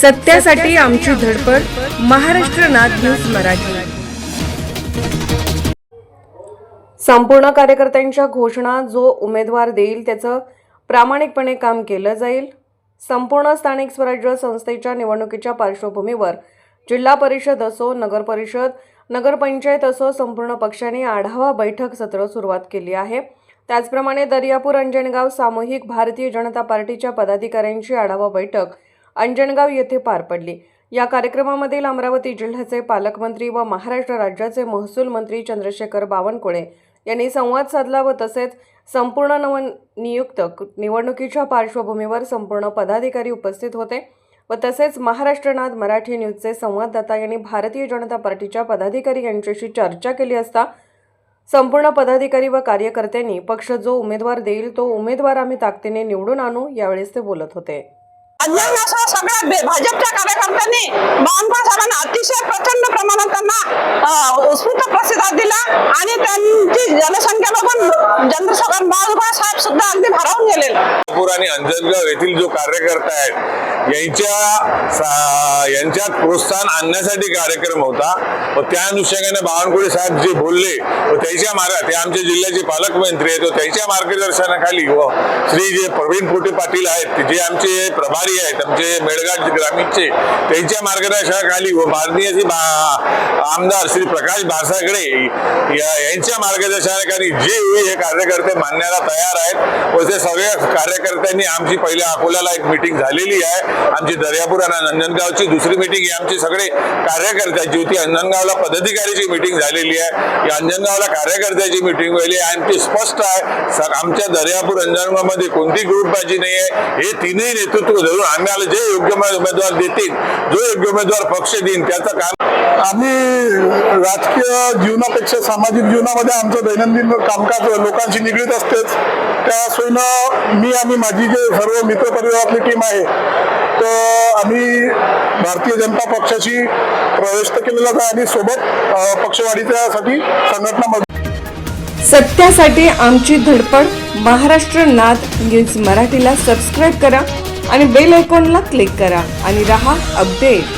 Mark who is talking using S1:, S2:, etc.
S1: सत्यासाठी आमची धडपड महाराष्ट्र नाथ न्यूज मराठी. संपूर्ण कार्यकर्त्यांच्या घोषणा जो उमेदवार देईल त्याचं प्रामाणिकपणे काम केलं जाईल. संपूर्ण स्थानिक स्वराज्य संस्थेच्या निवडणुकीच्या पार्श्वभूमीवर जिल्हा परिषद असो नगर परिषद नगरपंचायत असो संपूर्ण पक्षाने आढावा बैठक सत्र सुरुवात केली आहे. त्याचप्रमाणे दर्यापूर अंजनगाव सामूहिक भारतीय जनता पार्टीच्या पदाधिकाऱ्यांची आढावा बैठक अंजनगाव येथे पार पडली. या कार्यक्रमामधील अमरावती जिल्ह्याचे पालकमंत्री व महाराष्ट्र राज्याचे महसूल मंत्री चंद्रशेखर बावनकुळे यांनी संवाद साधला व तसेच संपूर्ण नवनियुक्त निवडणुकीच्या पार्श्वभूमीवर संपूर्ण पदाधिकारी उपस्थित होते व तसेच महाराष्ट्रनाथ मराठी न्यूजचे संवाददाता यांनी भारतीय जनता पार्टीच्या पदाधिकारी यांच्याशी चर्चा केली असता संपूर्ण पदाधिकारी व कार्यकर्त्यांनी पक्ष जो उमेदवार देईल तो उमेदवार आम्ही ताकदीने निवडून आणू यावेळेस ते बोलत होते.
S2: अंजनगावसह सगळ्या बे- भाजपच्या कार्यकर्त्यांनी बावनकुळे साहेबांना अतिशय प्रचंड प्रमाणात त्यांना उत्स्फूर्त प्रतिसाद दिला आणि त्यांची जनसंख्या
S3: नागपूर आणि अंजनगाव येथील जो कार्यकर्ता आहेत यांच्या यांच्यात प्रोत्साहन आणण्यासाठी कार्यक्रम होता. व त्या अनुषंगाने बावनकुळे साहेब जे बोलले व त्याच्या मार्ग ते आमच्या जिल्ह्याचे पालकमंत्री आहेत व त्यांच्या मार्गदर्शनाखाली व श्री जे प्रवीण पोटे पाटील आहेत जे आमचे प्रभारी आहेत आमचे मेळघाट ग्रामीणचे त्यांच्या मार्गदर्शनाखाली व माननीय श्री आमदार श्री प्रकाश भासागडे यांच्या मार्गदर्शनाखाली जे हे कार्यकर्ते मानण्याला तयार आहेत व ते सगळे कार्यकर्ते कार्यकर्त्यांनी आमची पहिल्या अकोल्याला एक मीटिंग झालेली आहे. आमची दर्यापूर आणि नंदनगावची दुसरी मीटिंग ही आमची सगळे कार्यकर्त्याची होती. अंजनगावला पदाधिकारीची मीटिंग झालेली आहे. या अंजनगावला कार्यकर्त्याची मीटिंग व्हायली आहे. आणि ती स्पष्ट आहे. सर आमच्या दर्यापूर अंजनगावमध्ये कोणती ग्रुपबाजी नाही आहे हे तीनही नेतृत्व धरून आम्हाला जे योग्य उमेदवार देतील जो योग्य उमेदवार पक्ष देईल त्याचं काम
S4: आम्ही राजकीय जीवनापेक्षा सामाजिक जीवनामध्ये आमचं दैनंदिन कामकाज लोकांशी निगडीत असतेच. त्या सोयीनं मी आणि माझी जे सर्व मित्रपरिवारातली टीम आहे तर आम्ही भारतीय जनता पक्षाशी प्रवेश तर केलेलाच आहे आणि सोबत पक्षवाढीच्यासाठी संघटना
S1: सत्यासाठी आमची धडपड महाराष्ट्र नाद न्यूज मराठीला सबस्क्राईब करा आणि बेल आयकॉनला क्लिक करा आणि रहा अपडेट.